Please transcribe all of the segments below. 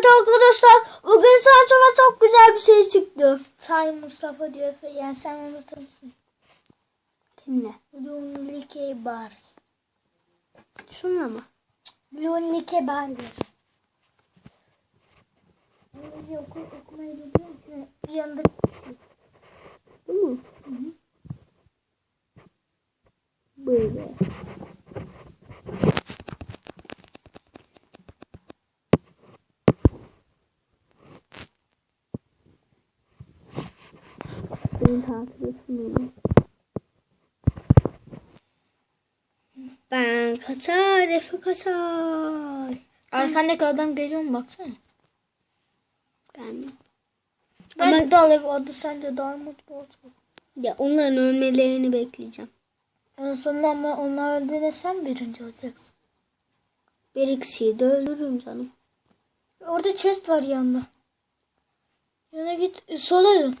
Evet arkadaşlar bugün sana çok güzel bir şey çıktı. Say Mustafa diyor. Yani sen anlatır mısın? Kimle? Lunlike bar. Şunla mı? Lunlike bar diyor. İngilizce oku, okumayı biliyor musun? Yanında Bu mu? Böyle. Beni takip etmeyin. Ben kaçar, Efe kaçar. Arkandaki adam geliyor mu baksana. Ben Ben dal ev adı sence daha mutlu olacak. ya onların ölmelerini bekleyeceğim. En sonunda ama onlar öldüğünde sen birinci olacaksın. Bir ikisiyi de öldürürüm canım. Orada chest var yanında. Yana git sola dön.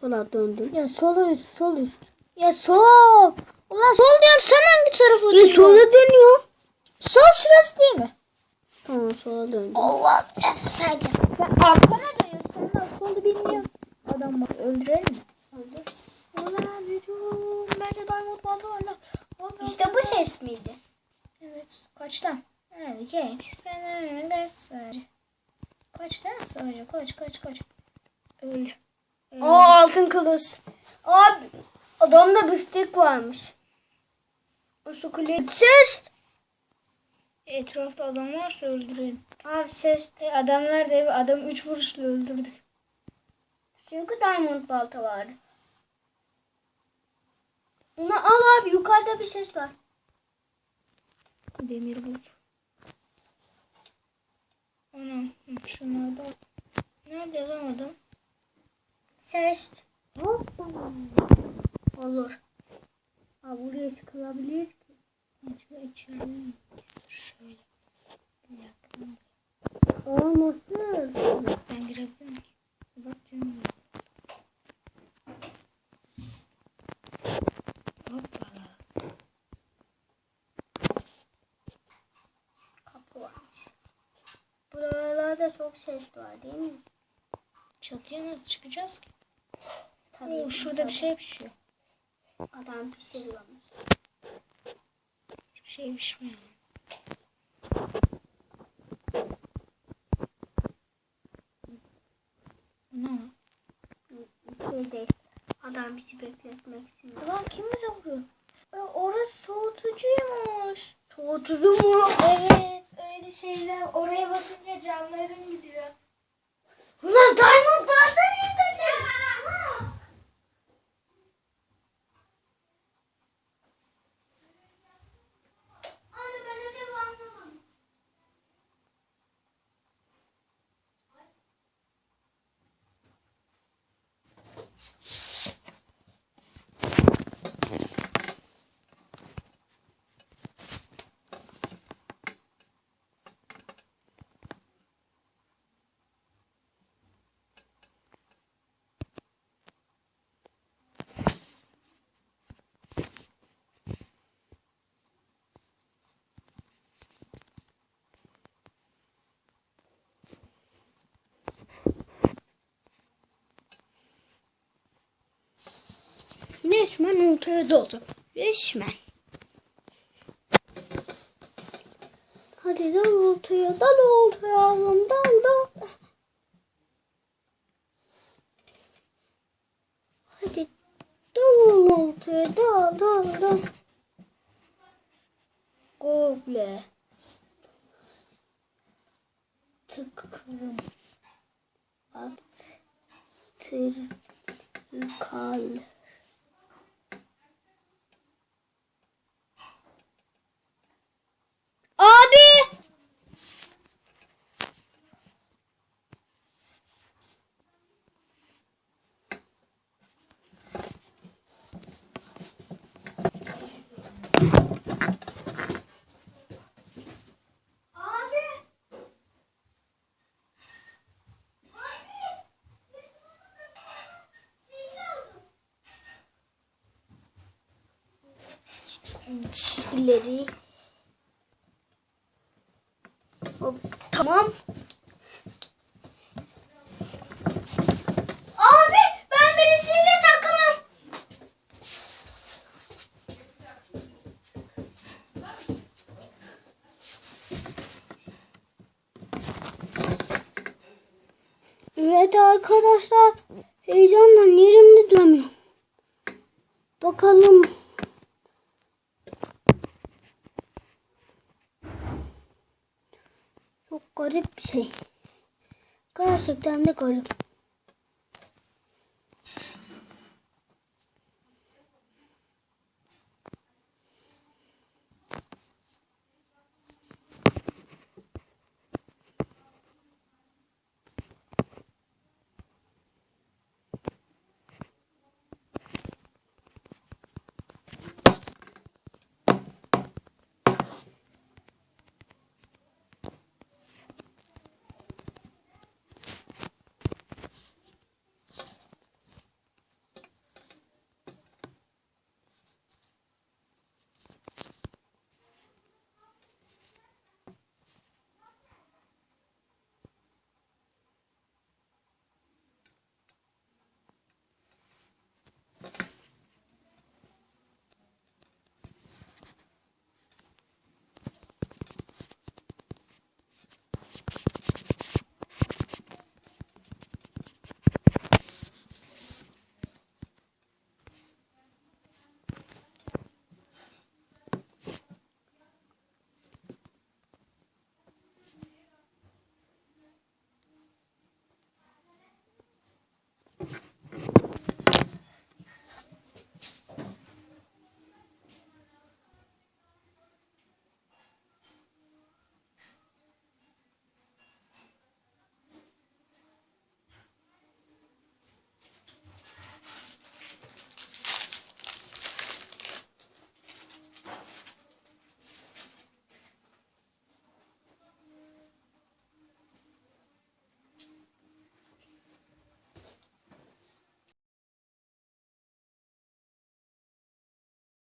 Sola döndüm. Ya sola üst sol üst. Ya sol. Ulan sol diyorum sen hangi tarafa Ya dönüyorsun? sola dönüyor. Sol şurası değil mi? Tamam sola döndüm. Allah efendim. Sen arkana dönüyorsun. Sen solu bilmiyorsun. Adam bak öldürelim mi? Öldür. İşte bu ses miydi? Evet. Kaçtan? Evet geç. Sen öyle geç sarı. Kaçtan sarı. Kaç kaç kaç. Abi adamda büftek varmış. O su kule. Ses. Etrafta adam varsa öldürelim. Abi ses. Adamlar da adam üç vuruşla öldürdük. Çünkü diamond balta vardı. Onu al abi yukarıda bir ses var. Demir bul. Anam hı, şunlar da. Nerede lan adam? Ses. Hoppa. Olur. Abi buraya çıkılabilir ki. Acaba içeri? Şöyle. Bir dakika. Aa? Ben girebilir miyim? Bak canım. Buralarda çok ses var değil mi? Çatıya nasıl çıkacağız ki? Tabii. Oo, şurada bir şey pişiyor. Adam pişiriyormuş. Hiçbir şey pişmiyor. Ne? Bir şey değil. Adam bizi bekletmek için. Ulan kim bize vuruyor? Orası soğutucuymuş. Soğutucu mu? Evet öyle şeyler oraya basınca camların gidiyor. Ulan Diamond Balta Resmen ortaya doldu. Resmen. Hadi dal ortaya, dal ortaya, oğlum, dal dal. Hadi dal ortaya, dal dal dal. Goble. Tıkırım. At. Tır. Kal. çizgileri. Tamam. Abi ben birisiyle takımım. Evet arkadaşlar heyecanla yerimde dönüyorum. Bakalım. Çok garip bir şey. Gerçekten de garip.